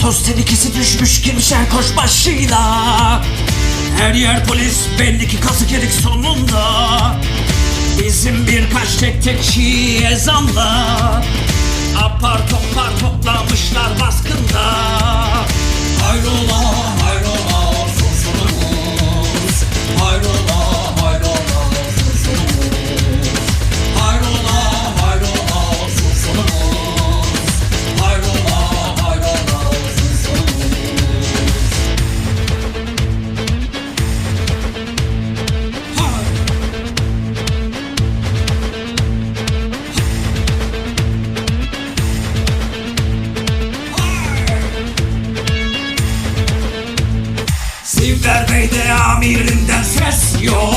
Toz tehlikesi düşmüş kimşen koş başıyla. Her yer polis belli ki kazık yedik sonunda. Bizim birkaç tek tek şii ezanla Silver Bey'de amirinden ses yok